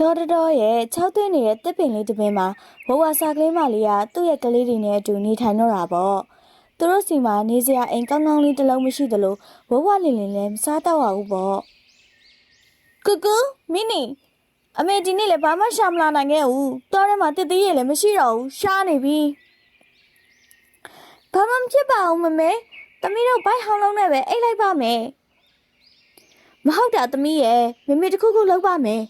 ဒေါ်တော်တော်ရဲ့၆သွင်းနေတဲ့တစ်ပင်လေးတစ်ပင်မှာဘဝစာကလေးမလေးကသူ့ရဲ့ကလေးတွေနဲ့အတူနေထိုင်တော့တာပေါ့သူတို့စီမှာနေစရာအိမ်ကောင်းကောင်းလေးတစ်လုံးမရှိသလိုဘဝလင်လင်လည်းမစားတော့ရဘူးပေါ့ကူကူမင်းနီအမေဒီနေ့လည်းဘာမှရှာမလာနိုင်ခဲ့ဘူးတော်ထဲမှာတစ်သေးရလည်းမရှိတော့ဘူးရှားနေပြီဘာမှမဖြစ်ပါဘူးမမေသမီးတို့ဘိုက်ဟောင်းလုံးနဲ့ပဲအိတ်လိုက်ပါမယ်မဟုတ်တာသမီးရဲ့မမေတစ်ခုခုလုပ်ပါမယ်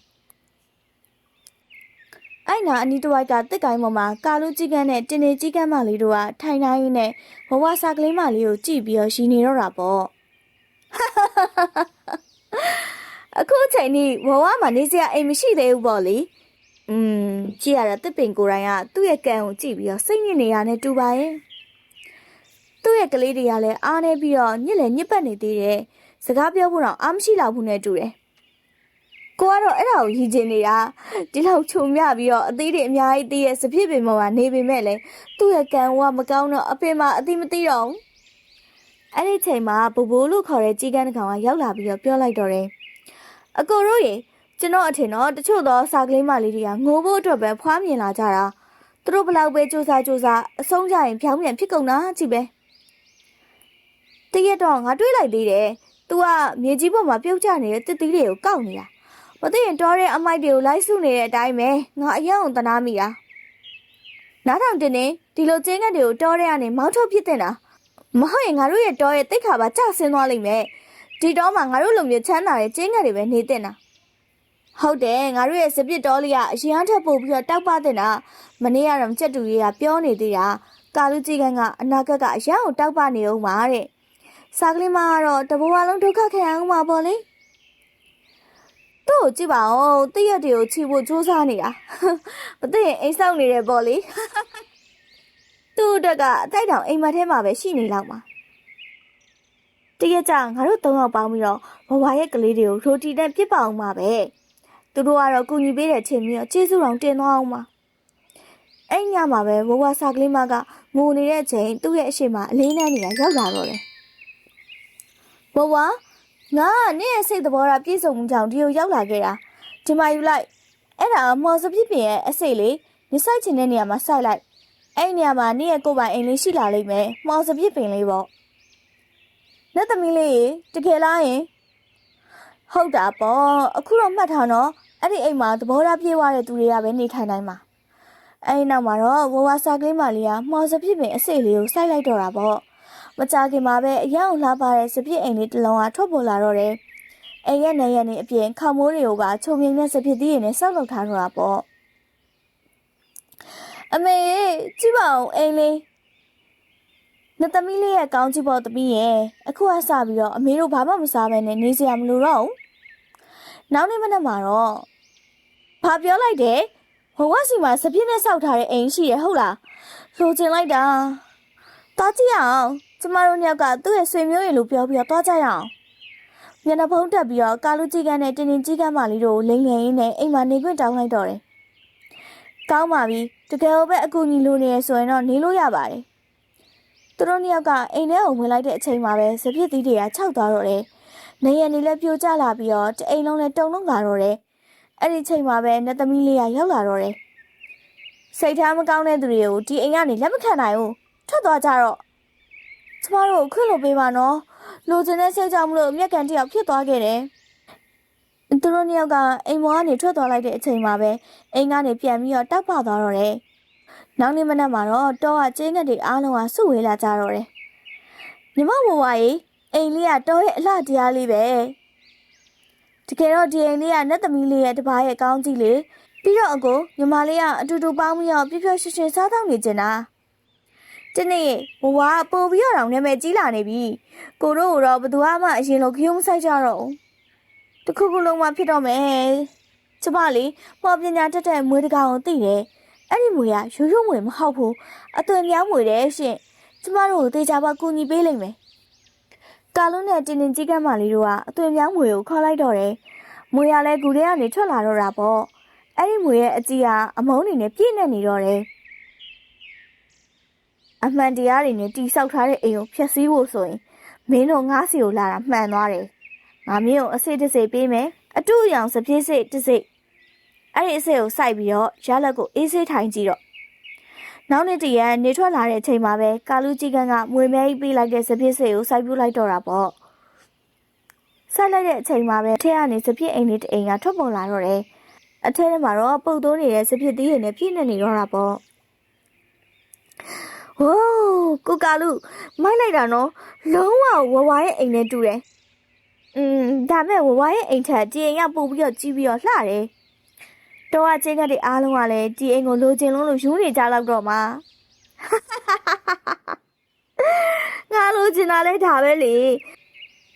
အဲ့နာအနီးတစ်ဝိုက်ကတစ်ကိုင်းပေါ်မှာကာလူကြီးကန်းနဲ့တင်နေကြီးကန်းမလေးတို့ကထိုင်တိုင်းနဲ့ဘဝစာကလေးမလေးကိုကြည့်ပြီးတော့ရှင်နေတော့တာပေါ့အခုအချိန်នេះဘဝမှာနေစရာအိမ်မရှိသေးဘူးပေါ့လေอืมကြည့်ရတာတစ်ပင်ကိုယ်တိုင်ကသူ့ရဲ့ကံကိုကြည့်ပြီးတော့စိတ်ညစ်နေရတဲ့တူပါရဲ့သူ့ရဲ့ကလေးတွေကလည်းအားနေပြီးတော့ညစ်လည်းညစ်ပတ်နေသေးတယ်စကားပြောဖို့တော့အားမရှိတော့ဘူးနဲ့တူတယ် ကိုကတော့အဲ့ဒါကိုရည်ကျင်နေတာဒီလောက်ခြုံမြပြီးတော့အသေးတွေအများကြီးသေးရဲ့စဖြစ်ပင်ပေါ်မှာနေပေမဲ့လည်းသူ့ရဲ့ကံကမကောင်းတော့အပင်မှာအသိမသိတော့ဘူးအဲ့ဒီချိန်မှာဘူဘူလို့ခေါ်တဲ့ကြီးကန်းတစ်ကောင်ကရောက်လာပြီးတော့ပြောလိုက်တော့တယ်အကိုတို့ရေကျွန်တော်အထင်တော့တချို့သောစာကလေးမလေးတွေကငိုဖို့အတွက်ပဲဖွားမြင်လာကြတာသူတို့ဘလောက်ပဲစူးစမ်းစူးစမ်းအဆုံးကြရင်ဖြောင်းပြန်ဖြစ်ကုန်တာကြည့်ပဲတရက်တော့ငါတွေးလိုက်သေးတယ်။ तू ကမြေကြီးပေါ်မှာပြုတ်ကျနေတဲ့တစ်သီးတွေကိုကောက်နေတာ မသိရင်တော်တဲ့အမိုက်တွေကိုလိုက်စုနေတဲ့အတိုင်းပဲငါအယံအောင်တနာမိတာနားထောင်တင်နေဒီလိုကျင်းကက်တွေကိုတော်တဲ့ကနေမောင်းထုတ်ဖြစ်တင်တာမဟုတ်ရင်ငါတို့ရဲ့တော်ရဲ့တိတ်ခါပါကျဆင်းသွားလိမ့်မယ်ဒီတော့မှငါတို့လိုမျိုးချမ်းသာတဲ့ကျင်းကက်တွေပဲနေတင်တာဟုတ်တယ်ငါတို့ရဲ့စပစ်တော်လေးကအရင်အထက်ပို့ပြီးတော့တောက်ပတင်တာမနေ့ကတော့ကြက်တူကြီးကပြောနေသေးတာကာလူကြီးကန်းကအနာဂတ်ကအရန်ကိုတောက်ပနေအောင်ပါတဲ့စာကလေးမကတော့တဘဝလုံးဒုက္ခခံရအောင်ပါပေါ့လေ သူ့ကိုကြည့်ပါဦးတည့်ရက်တွေကိုချီဖို့စူးစမ်းနေတာမသိရင်အိမ်ဆောက်နေတယ်ပေါ့လေသူ့အတွက်ကအတိုက်တောင်အိမ်မက်ထဲမှာပဲရှိနေလောက်မှာတည့်ရက်ကြငါတို့သုံးယောက်ပေါင်းပြီးတော့ဘဝရဲ့ကလေးတွေကိုရိုတီနဲ့ပြစ်ပါအောင်ပါပဲသူတို့ကတော့ကူညီပေးတဲ့ချိန်ပြီးတော့ကျေးဇူးတော်တင်သွားအောင်ပါအဲ့ညမှာပဲဘဝစာကလေးမကငိုနေတဲ့ချိန်သူ့ရဲ့အရှိမအလေးနဲ့နေတာရောက်လာတော့တယ်ဘဝ ငါကနေ့ရဲ့စိတ်သဘောထားပြည့်စုံမှုကြောင့်ဒီကိုရောက်လာခဲ့တာဒီမှာယူလိုက်အဲ့ဒါမော်စပြစ်ပင်ရဲ့အစိတ်လေးနေဆိုင်ချင်တဲ့နေရာမှာစိုက်လိုက်အဲ့ဒီနေရာမှာနေ့ရဲ့ကိုယ်ပိုင်အိမ်လေးရှိလာလိမ့်မယ်မော်စပြစ်ပင်လေးပေါ့လက်သမီးလေးရေတကယ်လားယင်ဟုတ်တာပေါ့အခုတော့မှတ်ထားတော့အဲ့ဒီအိမ်မှာသဘောထားပြေးသွားတဲ့သူတွေကပဲနေထိုင်နိုင်မှာအဲ့ဒီနောက်မှာတော့ဝဝစာကလေးမလေးကမော်စပြစ်ပင်အစိတ်လေးကိုစိုက်လိုက်တော့တာပေါ့ မကြခင်မှာပဲအရောက်လှပါတဲ့စပြစ်အိမ်လေးတစ်လုံးကထွက်ပေါ်လာတော့တယ်။အိမ်ရဲ့နေရနေအပြင်ခေါမိုးတွေကချုံငိမ့်တဲ့စပြစ်သီးတွေနဲ့ဆောက်လုပ်ထားတော့တာပေါ့။အမေကြည့်ပါဦးအိမ်လေး။နှစ်သမီးလေးရဲ့ကောင်းကြည့်ဖို့သမီးရဲ့အခုကစပြီးတော့အမေတို့ဘာမှမစားဘဲနဲ့နေစရာမလိုတော့ဘူး။နောက်နေ့မနက်မှာတော့ဘာပြောလိုက်တယ်။ဘဝစီမှာစပြစ်နဲ့ဆောက်ထားတဲ့အိမ်ရှိရဟုတ်လား။လိုချင်လိုက်တာ။တားကြည့်အောင် ကျမတို့ညောက်ကသူ့ရဲ့ဆွေမျိုးရေလို့ပြောပြီးတော့တွားကြရအောင်မျက်နှာဖုံးတက်ပြီးတော့ကာလူကြီးကန်းနဲ့တင်းတင်းကြီးကန်းမလေးတို့ကိုလိမ့်လည်ရင်းနဲ့အိမ်မှာနေခွင့်တောင်းလိုက်တော့တယ်ကောင်းပါပြီတကယ်လို့ပဲအကူညီလိုနေရဆိုရင်တော့နေလို့ရပါတယ်သူတို့ညောက်ကအိမ်ထဲကိုဝင်လိုက်တဲ့အချိန်မှာပဲစပြစ်သီးတွေကခြောက်သွားတော့တယ်နေရနေလည်းပြိုကျလာပြီးတော့တအိမ်လုံးနဲ့တုံလုံးလာတော့တယ်အဲ့ဒီချိန်မှာပဲနတ်သမီးလေးကရောက်လာတော့တယ်စိတ်ထားမကောင်းတဲ့သူတွေကိုဒီအိမ်ကနေလက်မခံနိုင်ဘူးထွက်သွားကြတော့ ကျမတို့ကိုခွင့်လို့ပေးပါနော်လူကျင်တဲ့စိတ်ကြောင့်မလို့အမျက်ကန်တယောက်ဖြစ်သွားခဲ့တယ်သူတို့နှစ်ယောက်ကအိမ်ပေါ်ကနေထွက်သွားလိုက်တဲ့အချိန်မှာပဲအိမ်ကနေပြန်ပြီးတော့တောက်ပသွားတော့တယ်နောက်နေ့မနက်မှာတော့တောကကျင်းငက်တွေအားလုံးကစုဝေးလာကြတော့တယ်ညီမဘဝကြီးအိမ်လေးကတောရဲ့အလှတရားလေးပဲတကယ်တော့ဒီအိမ်လေးကနတ်သမီးလေးရဲ့တပားရဲ့ကောင်းကြီးလေပြီးတော့အကိုညီမလေးကအတူတူပေါင်းပြီးတော့ပြပြရွှင်ရွှင်စားတော့နေကြတာ ဒီနေ့ဘဝကပို့ပြီးတော့တောင်နာမည်ကြီးလာနေပြီကိုတို့ကတော့ဘယ်သူမှအရင်လိုခရုံးမဆိုင်ကြတော့ဘူးတခုခုလုံးမှဖြစ်တော့မယ်ကျမလေးမော်ပညာတက်တဲ့မွေးတကောင်ကိုသိတယ်အဲ့ဒီမွေကရိုးရိုးမွေမဟုတ်ဘူးအသွင်ပြောင်းမွေတယ်ရှင်ကျမတို့ကိုတေချာပါကူညီပေးလိမ့်မယ်ကာလုံးနဲ့တင်းတင်းကြီးကမ်းမလေးတို့ကအသွင်ပြောင်းမွေကိုခေါ်လိုက်တော့တယ်မွေရလဲဂူထဲကနေထွက်လာတော့တာပေါ့အဲ့ဒီမွေရဲ့အကြီးကအမုန်းနေနဲ့ပြည့်နေနေတော့တယ် အမှန်တရားတွေနဲ့တိဆောက်ထားတဲ့အိမ်ကိုဖျက်ဆီးဖို့ဆိုရင်မင်းတို့ငါးစီကိုလာတာမှန်သွားတယ်။ငါမင်းကိုအစိတ်တစ်စိတ်ပေးမယ်။အတူအယောင်စပြည့်စိတ်တစ်စိတ်အဲ့ဒီအစ်စ်ကိုစိုက်ပြီးတော့ရလက်ကိုအေးဆေးထိုင်ကြည့်တော့နောက်နေ့တည်းရနေထွက်လာတဲ့အချိန်မှာပဲကာလူကြီးကန်းကမွေမဲကြီးပေးလိုက်တဲ့စပစ်စစ်ကိုစိုက်ပြလိုက်တော့တာပေါ့စိုက်လိုက်တဲ့အချိန်မှာပဲထဲကနေစပစ်အိမ်လေးတစ်အိမ်ကထွက်ပေါ်လာတော့တယ်အထဲထဲမှာတော့ပုတ်သွိုးနေတဲ့စပစ်သီးတွေနဲ့ပြည့်နေနေတော့တာပေါ့ ဟိုးကိုကာလူမိုက်လိုက်တာနော်လုံးဝဝဝရဲ့အိမ်နဲ့တူတယ်อืมဒါမဲ့ဝဝရဲ့အိမ်ထက်ဒီအိမ်ကပို့ပြီးတော့ကြီးပြီးတော့လှတယ်တော့အချင်းကတည်းအားလုံးကလည်းဒီအိမ်ကိုလိုချင်လုံးလို့ယူနေကြတော့တော့မှာငါလိုချင်တာလဲဒါပဲလေ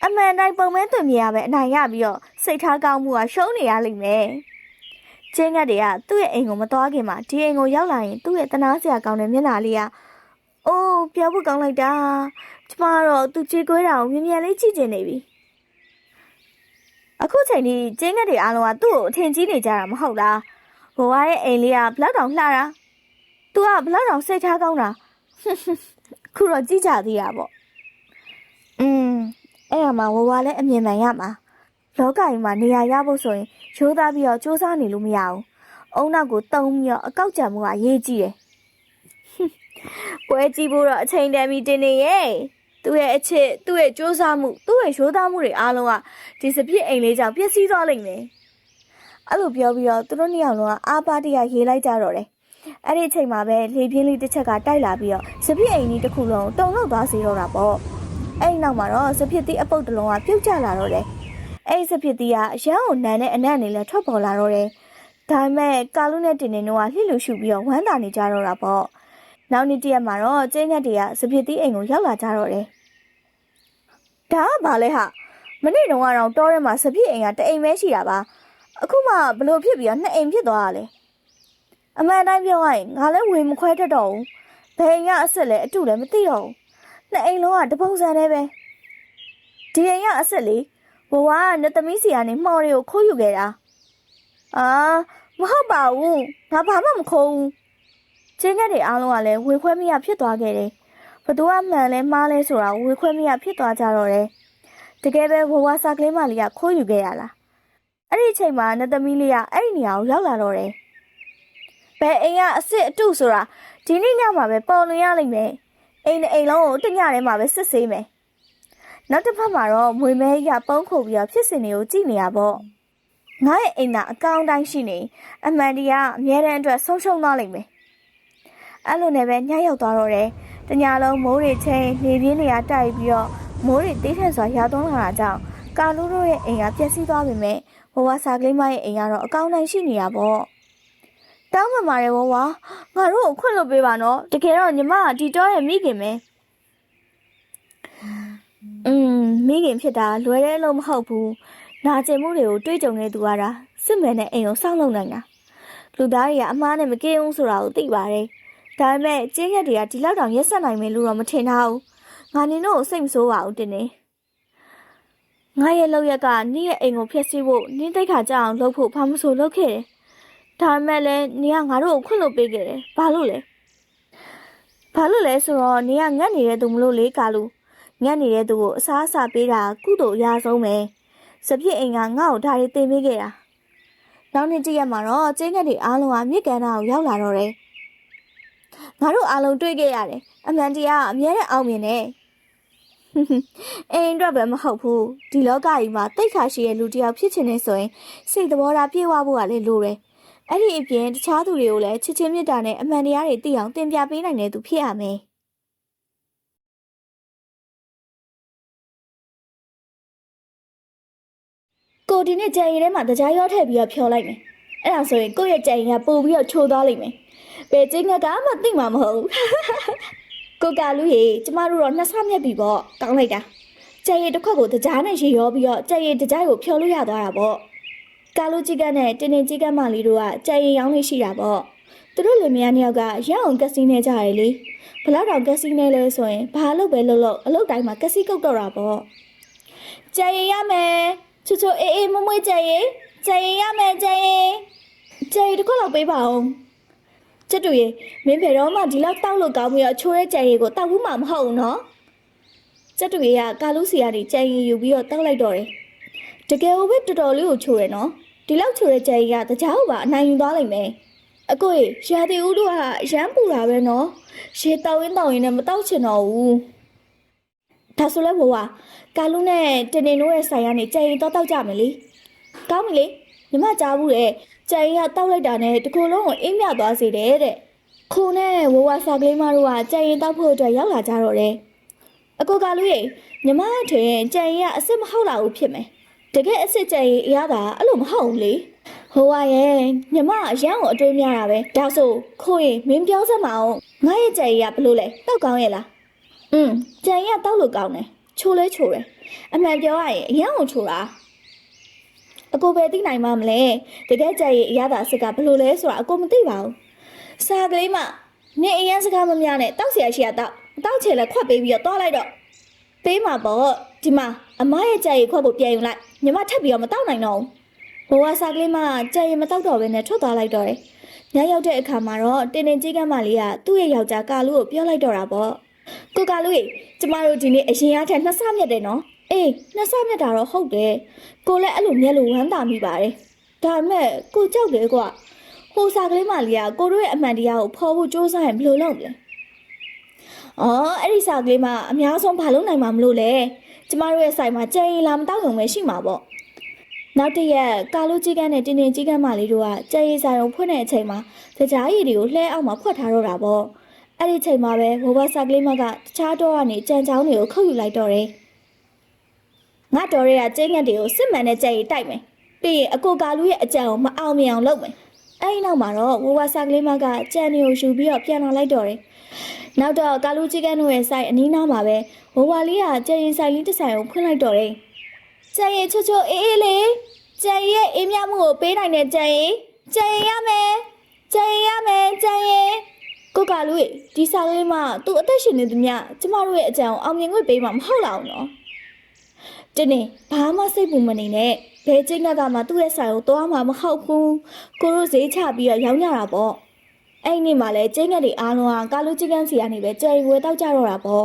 အမှန်တိုင်းပုံမဲသွင်မြရပဲအနိုင်ရပြီးတော့စိတ်ထားကောင်းမှုကရှုံးနေရလိမ့်မယ်ချင်းကတည်းကသူ့ရဲ့အိမ်ကိုမသွားခင်မှာဒီအိမ်ကိုရောက်လာရင်သူ့ရဲ့တနာစရာကောင်းတဲ့မျက်နှာလေးက အိုးပြောဖို့ကောင်းလိုက်တာကျမကတော့သူချေကွဲတာကိုမြင်မြန်လေးကြည့်ကျင်နေပြီအခုချိန်ဒီကျင်းကတွေအားလုံးကသူ့ကိုအထင်ကြီးနေကြတာမဟုတ်လားဘဝရဲ့အိမ်လေးကဘလောက်တောင်လှတာသူကဘလောက်တောင်စိတ်ထားကောင်းတာခုတော့ကြည့်ကြသေးတာပေါ့อืมအဲ့ဒါမှဝဝလည်းအမြင်မှန်ရမှာလောကကြီးမှာနေရာရဖို့ဆိုရင်ရိုးသားပြီးတော့စူးစမ်းနေလို့မရဘူးအုံနောက်ကိုတုံးပြီးတော့အကောက်ကြံမှုကအရေးကြီးတယ် ပွဲကြည့်ဖို့တော့အချိန်တန်ပြီတင်နေရဲ့သူ့ရဲ့အချစ်သူ့ရဲ့စူးစမ်းမှုသူ့ရဲ့ရိုးသားမှုတွေအားလုံးကဒီစပြစ်အိမ်လေးကြောင့်ပျက်စီးသွားလိမ့်မယ်အဲ့လိုပြောပြီးတော့သူတို့နှစ်ယောက်လုံးကအာပါတရရေးလိုက်ကြတော့တယ်အဲ့ဒီအချိန်မှာပဲလေပြင်းလေးတစ်ချက်ကတိုက်လာပြီးတော့စပြစ်အိမ်ကြီးတစ်ခုလုံးတုံလောက်သွားစေတော့တာပေါ့အဲ့ဒီနောက်မှာတော့စပြစ်တီးအပုတ်တစ်လုံးကပြုတ်ကျလာတော့တယ်အဲ့ဒီစပြစ်တီးကအရန်ကိုနန်းနဲ့အနက်နေလဲထွက်ပေါ်လာတော့တယ်ဒါပေမဲ့ကာလူနဲ့တင်နေတော့လှစ်လူရှုပြီးတော့ဝမ်းသာနေကြတော့တာပေါ့ နောက်နေ့တည့်ရက်မှာတော့ကျင်းငတ်တွေကစပြစ်တီးအိမ်ကိုရောက်လာကြတော့တယ်ဒါကဘာလဲဟာမနေ့တုန်းကတော့တောထဲမှာစပြည့်အိမ်ကတအိမ်ပဲရှိတာပါအခုမှဘလို့ဖြစ်ပြီးတော့နှစ်အိမ်ဖြစ်သွားတာလေအမှန်တိုင်းပြောရရင်ငါလည်းဝေမခွဲတတ်တော့ဘူးဘယ်အိမ်ကအစ်စ်လဲအတူလည်းမသိတော့ဘူးနှစ်အိမ်လုံးကတပုံစံတည်းပဲဒီအိမ်ကအစ်စ်လေဘဝကနှစ်သမီးစီကနေမှော်တွေကိုခိုးယူခဲ့တာအာမဟုတ်ပါဘူးငါဘာမှမခိုးဘူး ချင်းကတွေအားလုံးကလည်းဝေခွဲမရဖြစ်သွားခဲ့တယ်ဘသူကမှန်လဲမှားလဲဆိုတာဝေခွဲမရဖြစ်သွားကြတော့တယ်တကယ်ပဲဘဝစာကလေးမလေးကခိုးယူခဲ့ရလားအဲ့ဒီအချိန်မှာနတ်သမီးလေးကအဲ့ဒီနေရာကိုရောက်လာတော့တယ်ဘယ်အိမ်ကအစ်စ်အတုဆိုတာဒီနေ့ညမှာပဲပေါ်လွင်ရလိမ့်မယ်အိမ်နဲ့အိမ်လုံးကိုတညထဲမှာပဲစစ်ဆေးမယ်နောက်တစ်ဖက်မှာတော့မွေမဲကြီးကပုံးခုတ်ပြီးတော့ဖြစ်စဉ်တွေကိုကြည့်နေရပေါ့ငါရဲ့အိမ်ကအကောင့်တိုင်းရှိနေအမှန်တရားအမြဲတမ်းအတွက်ဆုံးရှုံးသွားလိမ့်မယ် အဲ့လိုနဲ့ပဲညရောက်သွားတော့တယ်တညလုံးမိုးတွေချင်းနေပြင်းနေရတိုက်ပြီးတော့မိုးတွေတေးထန်စွာရွာသွန်းလာတာကြောင့်ကာလူတို့ရဲ့အိမ်ကပျက်စီးသွားပေမဲ့ဘဝစာကလေးမရဲ့အိမ်ကတော့အကောင်းတိုင်းရှိနေတာပေါ့တောင်းပန်ပါတယ်ဘဝငါတို့ကိုခွင့်လွှတ်ပေးပါနော်တကယ်တော့ညီမကဒီတော့ရဲ့မိခင်ပဲอืมမိခင်ဖြစ်တာလွယ်တဲ့လို့မဟုတ်ဘူးနာကျင်မှုတွေကိုတွေးကြုံနေသူကတာစစ်မဲနဲ့အိမ်ကိုစောင့်လုံနိုင်တာလူသားတွေကအမားနဲ့မကင်းဘူးဆိုတာကိုသိပါတယ် ဒါပေမဲ့ကျင်းရက်တွေကဒီလောက်တောင်ရက်ဆက်နိုင်မယ်လို့တော့မထင်ထားဘူးငါနင်တို့ကိုစိတ်မဆိုးပါဘူးတင်နေငါရဲ့လောက်ရက်ကနင့်ရဲ့အိမ်ကိုဖျက်ဆီးဖို့နင်းတိတ်ခါကြအောင်လုပ်ဖို့ဘာမှမဆိုလုပ်ခဲ့တယ်ဒါပေမဲ့လည်းနင်ကငါတို့ကိုခွင့်လို့ပေးခဲ့တယ်ဘာလို့လဲဘာလို့လဲဆိုတော့နင်ကငတ်နေတဲ့သူမလို့လေကာလူငတ်နေတဲ့သူကိုအစားအစာပေးတာကုသိုလ်အရာဆုံးပဲစပြစ်အိမ်ကငါ့ကိုဒါတွေတင်ပေးခဲ့တာနောက်နေ့တည့်ရက်မှာတော့ကျင်းငတ်တွေအားလုံးကမြစ်ကန်သားကိုရောက်လာတော့တယ် ငါတို့အားလုံးတွေ့ခဲ့ရတယ်အမှန်တရားကအမြဲတမ်းအောင်မြင်တယ်အိမ်အတွက်ပဲမဟုတ်ဘူးဒီလောကကြီးမှာတိတ်ခါရှိတဲ့လူတစ်ယောက်ဖြစ်ချင်နေဆိုရင်စိတ်သဘောထားပြေဝဖို့ကလည်းလိုတယ်အဲ့ဒီအပြင်တခြားသူတွေကိုလည်းချစ်ချင်းမေတ္တာနဲ့အမှန်တရားတွေသိအောင်သင်ပြပေးနိုင်တဲ့သူဖြစ်ရမယ်ကိုဒီနေ့ကြံရင်ထဲမှာတကြားရောထည့်ပြီးတော့ဖြော်လိုက်မယ်အဲ့ဒါဆိုရင်ကိုယ့်ရဲ့ကြံရင်ကပို့ပြီးတော့ချိုးသွားလိမ့်မယ် ဘယ်ချင်းကကမှသိမှာမဟုတ်ဘူးကိုကလူရေကျမတို့တော့နှစ်ဆမြက်ပြီပေါ့ကောင်းလိုက်တာကြက်ရည်တစ်ခွက်ကိုတကြားနဲ့ရေရောပြီးတော့ကြက်ရည်တကြားကိုဖြော်လို့ရသွားတာပေါ့ကာလူကြီးကနဲ့တင်းတင်းကြီးကမလေးတို့ကကြက်ရည်ရောင်းနေရှိတာပေါ့သူတို့လင်မယားနှစ်ယောက်ကရအောင်ကက်စီနေကြရတယ်လေဘလောက်တောင်ကက်စီနေလဲဆိုရင်ဘာလို့ပဲလို့လို့အလုပ်တိုင်းမှာကက်စီကုတ်တော့တာပေါ့ကြက်ရည်ရမယ်ချူချူအေးအေးမမွေးကြက်ရည်ကြက်ရည်ရမယ်ကြက်ရည်ကြက်ရည်တစ်ခွက်လောက်ပေးပါဦး ကျက်တူရေမင်းဘယ်တော့မှဒီလောက်တောက်လို့ကောင်းပြီးတော့ချိုးတဲ့ကြံရည်ကိုတောက်ဘူးမှမဟုတ်ဘူးနော်ကျက်တူရေကကာလူစီကနေကြံရည်ယူပြီးတော့တောက်လိုက်တော့တယ်တကယ်ကိုပဲတော်တော်လေးကိုချိုးရယ်နော်တဒီလောက်ချိုတဲ့ကြယ်ကြီးကတကြားကိုပါအနိုင်ယူသွားလိမ့်မယ်အကိုရေရာသီဥတုကရမ်းပူတာပဲနော်ရေတောက်ရင်းတောက်ရင်းနဲ့မတောက်ချင်တော့ဘူးဒါဆိုလဲဘဝကာလူနဲ့တင်တင်တို့ရဲ့ဆိုင်ကနေကြယ်ရင်တော့တောက်ကြမယ်လေကောင်းပြီလေညီမကြားဘူးတဲ့ ကြယ်ရင်ကတောက်လိုက်တာနဲ့ဒီကိုယ်လုံးကိုအေးမြသွားစေတယ်တဲ့ခိုးနဲ့ဝဝစာကလေးမတို့ကကြယ်ရင်တောက်ဖို့အတွက်ရောက်လာကြတော့တယ်အကိုကာလူရေညီမထင်ကြယ်ရင်ကအစ်စ်မဟုတ်လာဘူးဖြစ်မယ်တကယ်အစ်စ်ကြဲရင်အရသာအဲ့လိုမဟုတ်ဘူးလေဟိုကရဲ့ညီမအရန်ကိုအတွေးများတာပဲဒါဆိုခိုးရင်မင်းပြောစမ်းမအောင်ငါရဲ့ကြဲရင်ကဘလို့လဲတောက်ကောင်းရဲ့လားอืมကြဲရင်ကတောက်လို့ကောင်းတယ်ချိုလဲချိုတယ်အမှန်ပြောရရင်အရန်ကိုချိုတာ အကိုပဲသိနိုင်မှာမလဲတကယ်ကြရဲ့အရသာအစစ်ကဘယ်လိုလဲဆိုတာအကိုမသိပါဘူးစာကလေးမှနေအရင်စကားမများနဲ့တောက်ဆရာရှိရတော့တောက်ချေလဲခွက်ပေးပြီးတော့တွားလိုက်တော့ပေးမှာပေါ့ဒီမှာအမရဲ့ကြရဲ့ခွက်ကိုပြန်ယူလိုက်ညီမထပ်ပြီးတော့မတောက်နိုင်တော့ဘူးဘဝစာကလေးမှကြရဲ့မတောက်တော့ဘဲနဲ့ထွက်သွားလိုက်တော့တယ်ညရောက်တဲ့အခါမှာတော့တင်တင်ကြီးကမလေးကသူ့ရဲ့ယောက်ျားကာလူကိုပြောလိုက်တော့တာပေါ့ကိုကာလူကြီးကျမတို့ဒီနေ့အရင်အထက်နှစ်ဆမြက်တယ်နော် အေးနှစ်ဆမြတ်တာတော့ဟုတ်တယ်ကိုလည်းအဲ့လိုမျက်လိုဝမ်းသာမိပါတယ်ဒါပေမဲ့ကိုကြောက်တယ်ကွာဟိုစာကလေးမလေးကကိုတို့ရဲ့အမှန်တရားကိုဖော်ဖို့စူးစမ်းရင်ဘယ်လိုလုပ်မလဲ။အော်အဲ့ဒီစာကလေးမှအများဆုံးဘာလို့နိုင်မှာမလို့လဲ။ကျမတို့ရဲ့ဆိုင်မှာကြံရီလာမတောက်ရုံပဲရှိမှာပေါ့။နောက်တစ်ရက်ကာလူကြီးကန်းနဲ့တင်းတင်းကြီးကန်းမလေးတို့ကကြံရီဆိုင်ကိုဖွင့်တဲ့အချိန်မှာတကြားရည်တွေကိုလှဲအောင်မှာဖွက်ထားတော့တာပေါ့။အဲ့ဒီချိန်မှာပဲဘောဘစာကလေးမကတခြားတော့ကနေကြံချောင်းတွေကိုခုတ်ယူလိုက်တော့တယ်။ ငါတော်ရဲကကျင်းငက်တွေကိုစစ်မှန်တဲ့ကြံရီတိုက်မယ်။ပြီးရင်အကိုကာလူရဲ့အကြံကိုမအောင်မြင်အောင်လုပ်မယ်။အဲ့ဒီနောက်မှာတော့ဝဝစာကလေးမကကြံတွေကိုယူပြီးတော့ပြန်လာလိုက်တော့တယ်။နောက်တော့ကာလူချီကန်တို့ရဲ့ဆိုင်အနီးနားမှာပဲဝဝလေးကကြံရင်ဆိုင်လေးတစ်ဆိုင်ကိုဖွင့်လိုက်တော့တယ်။ကြံရင်ချွတ်ချွတ်အေးအေးလေးကြံရဲ့အေးမြမှုကိုပေးနိုင်တဲ့ကြံရင်ကြံရင်ရမယ်ကြံရင်ရမယ်ကြံရင်ကိုကာလူရဲ့ဒီဆိုင်လေးမှာသူ့အသက်ရှင်နေသူများကျမတို့ရဲ့အကြံကိုအောင်မြင်ခွင့်ပေးမှာမဟုတ်လောက်နော်။ တင်းနေဘာမှစိတ်ပူမနေနဲ့ဘဲချင်းကကမှသူ့ရဲ့ဆိုင်ကိုသွားမှာမဟုတ်ဘူးကိုတို့ဈေးချပြီးတော့ရောင်းကြတာပေါ့အဲ့ဒီနေ့မှလည်းကျင်းငက်တွေအားလုံးကကာလူချီကန်စီကနေပဲကြယ်ရီဝဲတောက်ကြတော့တာပေါ့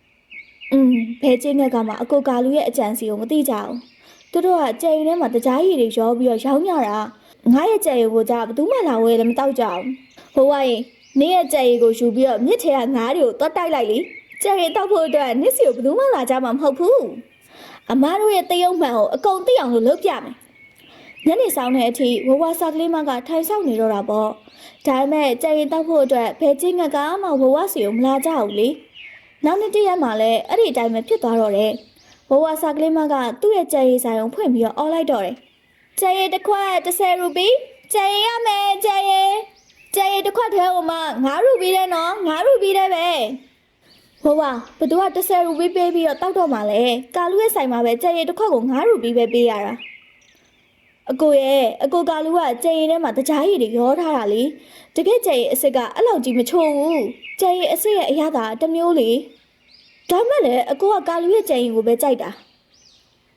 ။อืมဘဲကျင်းငက်ကမှအကိုကာလူရဲ့အကြံစီကိုမသိကြဘူး။သူတို့ကကြယ်ရီထဲမှာတကြားရည်တွေရောပြီးတော့ရောင်းကြတာ။ငါရဲ့ကြယ်ရီကိုကြဘယ်သူမှလာဝဲလည်းမတောက်ကြဘူး။ဟိုဝိုင်းနေရဲ့ကြယ်ရီကိုယူပြီးတော့မြစ်ထဲကငါးတွေကိုတွတ်တိုက်လိုက်လေ။ကြယ်ရီတောက်ဖို့အတွက်နစ်စီကိုဘယ်သူမှလာကြမှာမဟုတ်ဘူး။ အမားတို့ရဲ့တယုံမှန်ကိုအကုန်သိအောင်လို့လုပ်ပြမယ်။ညနေဆောင်တဲ့အထိဝဝစာကလေးမကထိုင်ဆောင်နေတော့တာပေါ့။ဒါပေမဲ့ကြည်ရင်တောက်ဖို့အတွက်ဘယ်ချင်းငကမှဝဝစီကိုမလာကြဘူးလေ။နောက်နေ့တရက်မှလည်းအဲ့ဒီအတိုင်းပဲဖြစ်သွားတော့တယ်။ဝဝစာကလေးမကသူ့ရဲ့ကြည်ရင်ဆိုင်ကိုဖွင့်ပြီးတော့အော်လိုက်တော့တယ်။ကြည်ရင်တစ်ခွက်30ရူပီကြည်ရင်ရမယ်ကြည်ရင်ကြည်ရင်တစ်ခွက်ထဲကိုမှ9ရူပီတဲ့နော်9ရူပီတဲ့ပဲ။ ဝဝဘသူက30ရူပီပေးပြီးတော့တောက်တော့မှလဲကာလူရဲ့ဆိုင်မှာပဲကြည်ရင်တစ်ခွက်ကို9ရူပီပဲပေးရတာ။အကိုရဲ့အကိုကာလူကကြယ်ရင်ထဲမှာတကြားရည်တွေရောထားတာလေတကယ်ကြယ်ရင်အစ်စ်ကအဲ့လောက်ကြီးမချိုးဘူးကြယ်ရင်အစ်စ်ရဲ့အရသာတစ်မျိုးလေဒါမှလည်းအကိုကကာလူရဲ့ကြယ်ရင်ကိုပဲကြိုက်တာ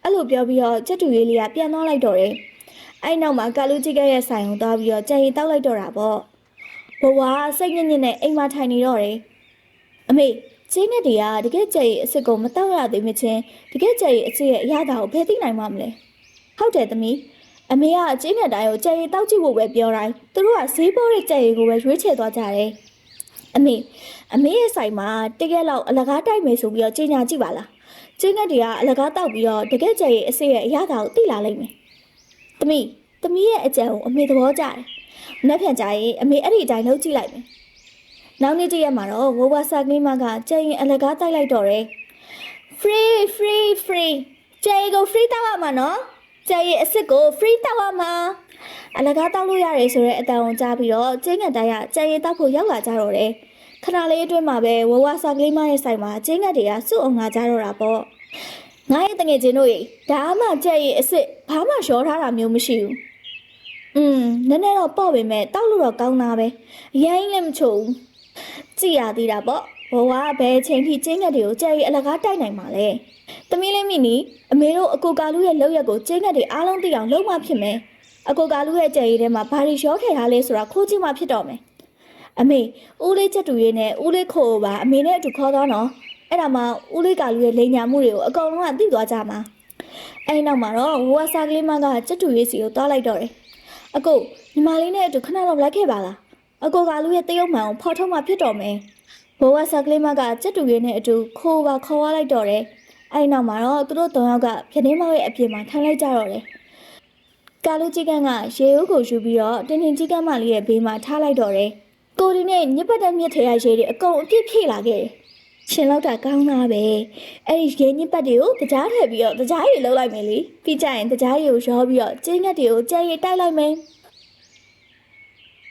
အဲ့လိုပြောပြီးတော့ချက်တူရေးလေးကပြန်သွားလိုက်တော့တယ်အဲ့နောက်မှာကာလူကြီးကရဲ့ဆိုင်ကိုသွားပြီးတော့ကြယ်ရင်တောက်လိုက်တော့တာပေါ့ဘဝစိတ်ညစ်ညစ်နဲ့အိမ်မှာထိုင်နေတော့တယ်အမေ ချင်းနဲ့တွေကတကယ်ကြယ်ရင်အစ်စ်ကိုမတောက်ရသေးမချင်းတကယ်ကြယ်ရင်အစ်စ်ရဲ့အရသာကိုဖယ်သိနိုင်မှာမလဲဟုတ်တယ်သမီးအမေကအကျင်းနဲ့တိုင်းကိုကြယ်ရီတောက်ကြည့်ဖို့ပဲပြောတိုင်းသူတို့ကဈေးပေါ်တဲ့ကြယ်ရီကိုပဲရွေးချယ်သွားကြတယ်။အမေအမေရဲ့ဆိုင်မှာတကယ်လောက်အလကားတိုက်မယ်ဆိုပြီးတော့ကြီးညာကြည့်ပါလား။ကျင်းနဲ့တွေကအလကားတောက်ပြီးတော့တကယ်ကြယ်ရီအစ်ရဲ့အရသာကိုသိလာလိမ့်မယ်။သမီးသမီးရဲ့အကြံကိုအမေသဘောကျတယ်။မနှက်ဖြန်ကြရင်အမေအဲ့ဒီအတိုင်းလုပ်ကြည့်လိုက်မယ်။ နောက်နေ့တရက်မှာတော့ဝဝစာကလေးမကကြယ်ရင်အလကားတိုက်လိုက်တော့တယ်။ free free free ကြယ်ရီကို free တောက်ရမှာနော်။ကျဲရဲ့အစ်စ်ကို free တောက်ရမှာအလကားတောက်လို့ရတယ်ဆိုတဲ့အတန်ကိုကြားပြီးတော့ကျင်းငတ်တိုင်းကကျဲရဲ့တောက်ဖို့ရောက်လာကြတော့တယ်ခဏလေးအတွင်းမှာပဲဝဝစာကလေးမရဲ့ဆိုင်မှာကျင်းငတ်တွေကစုအောင်လာကြတော့တာပေါ့ငါရဲ့တငယ်ချင်းတို့ရေဒါမှကျဲရဲ့အစ်စ်ဘာမှရှောထားတာမျိုးမရှိဘူးอืมနည်းနည်းတော့ပေါ့ပေမဲ့တောက်လို့တော့ကောင်းတာပဲအရင်လည်းမချို့ဘူး ကြည်ရသေးတာပေါ့ဘဝကဘယ်ချိန်ထိကျင်းငတ်တွေကိုကျဲရဲ့အလကားတိုက်နိုင်မှာလဲ။သမီးလေးမိနီအမေတို့အကိုကာလူရဲ့လောက်ရက်ကိုကျင်းငတ်တွေအားလုံးသိအောင်လုပ်မှဖြစ်မယ်။အကိုကာလူရဲ့ကြယ်ရီထဲမှာဘာတွေရောထည့်ထားလဲဆိုတာခိုးကြည့်မှဖြစ်တော့မယ်။အမေဦးလေးချက်တူရေးနဲ့ဦးလေးခိုးပါအမေနဲ့အတူခေါ်သွားနော်။အဲ့ဒါမှဦးလေးကာလူရဲ့လိန်ညာမှုတွေကိုအကုန်လုံးကသိသွားကြမှာအဲ့နောက်မှာတော့ဝဝစားကလေးမကကြက်တူရေးစီကိုတွားလိုက်တော့တယ်အကိုညီမလေးနဲ့အတူခဏတော့လိုက်ခဲ့ပါလား အကိုကလူရဲ့တရုတ်မှန်ကိုဖော်ထုတ်မှဖြစ်တော်မယ်ဝဝစားကလေးမကကြက်တူရေးနဲ့အတူခိုးပါခေါ်ရလိုက်တော့တယ်အဲ့နောက်မှာတော့သူတို့၃ယောက်ကပြတင်းမောက်ရဲ့အပြင်မှာထိုင်လိုက်ကြတော့တယ်ကာလူကြီးကန်းကရေဦးကိုယူပြီးတော့တင်းတင်းကြီးကန်းမလေးရဲ့ဘေးမှာထားလိုက်တော့တယ်ကိုဒီနဲ့ညစ်ပတ်တဲ့မြစ်ထဲရရေတွေအကုန်အပြည့်ဖြည့်လာခဲ့တယ်ရှင်လောက်တာကောင်းတာပဲအဲ့ဒီရေညစ်ပတ်တွေကိုတကြားထည့်ပြီးတော့တကြားရီလောက်လိုက်မယ်လေပြီးကြရင်တကြားရီကိုရောပြီးတော့ကျင်းငတ်တွေကိုကြဲရီတိုက်လိုက်မယ်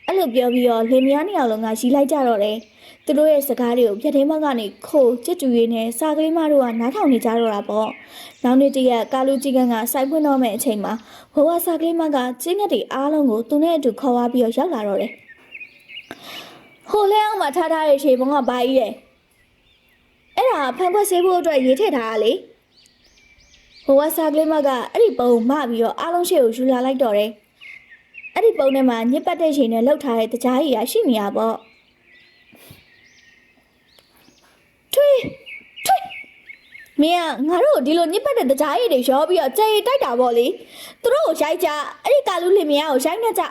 အဲ့လိုပြောပြီးတော့လင်မယားနှစ်ယောက်လုံးကရီလိုက်ကြတော့တယ်သူတို့ရဲ့စကားတွေကိုပြတ်သေးမကနေခိုးကြစ်တူရင်းနဲ့စာကလေးမတို့ကနားထောင်နေကြတော့တာပေါ့နောက်နေ့တည့်ရက်ကာလူကြီးကန်းကစိုက်ပွင့်တော့မယ့်အချိန်မှာဘဝစာကလေးမကကျင်းငတ်တွေအားလုံးကိုသူနဲ့အတူခေါ်သွားပြီးတော့ရောက်လာတော့တယ်ဟိုလဲအောင်မှာထားထားတဲ့ရှေပုံကဘာကြီးလဲအဲ့ဒါဖန်ခွက်ဆေးဖို့အတွက်ရေးထည့်ထားတာလေဟိုဝါစာကလေးမကအဲ့ဒီပုံမပြီးတော့အားလုံးရှေ့ကိုယူလာလိုက်တော့တယ် အဲ့ဒီပုံထဲမှာညစ်ပတ်တဲ့ချိန်နဲ့လှုပ်ထားတဲ့တကြားကြီးရရှိနေရပေါ့ထွေးထွေးမင်းကငါတို့ကိုဒီလိုညစ်ပတ်တဲ့တကြားကြီးတွေရောပြီးတော့ကြဲတိုက်တာပေါ့လေသူတို့ကိုရိုက်ကြအဲ့ဒီကာလူလင်မယားကိုရိုက်နေကြ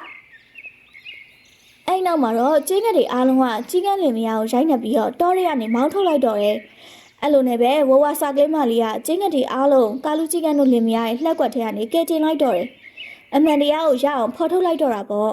အဲ့နောက်မှာတော့ကျင်းငက်တွေအားလုံးကကြီးကန်းလင်မယားကိုရိုက်နေပြီးတော့တောရဲကနေမောင်းထုတ်လိုက်တော့တယ်အဲ့လိုနဲ့ပဲဝဝစာကလေးမလေးကကျင်းငက်တွေအားလုံးကာလူကြီးကန်းတို့လင်မယားရဲ့လှက်ကွက်ထဲကနေကဲတင်လိုက်တော့တယ် အမှန်တရားကိုရအောင်ဖော်ထုတ်လိုက်တော့တာပေါ့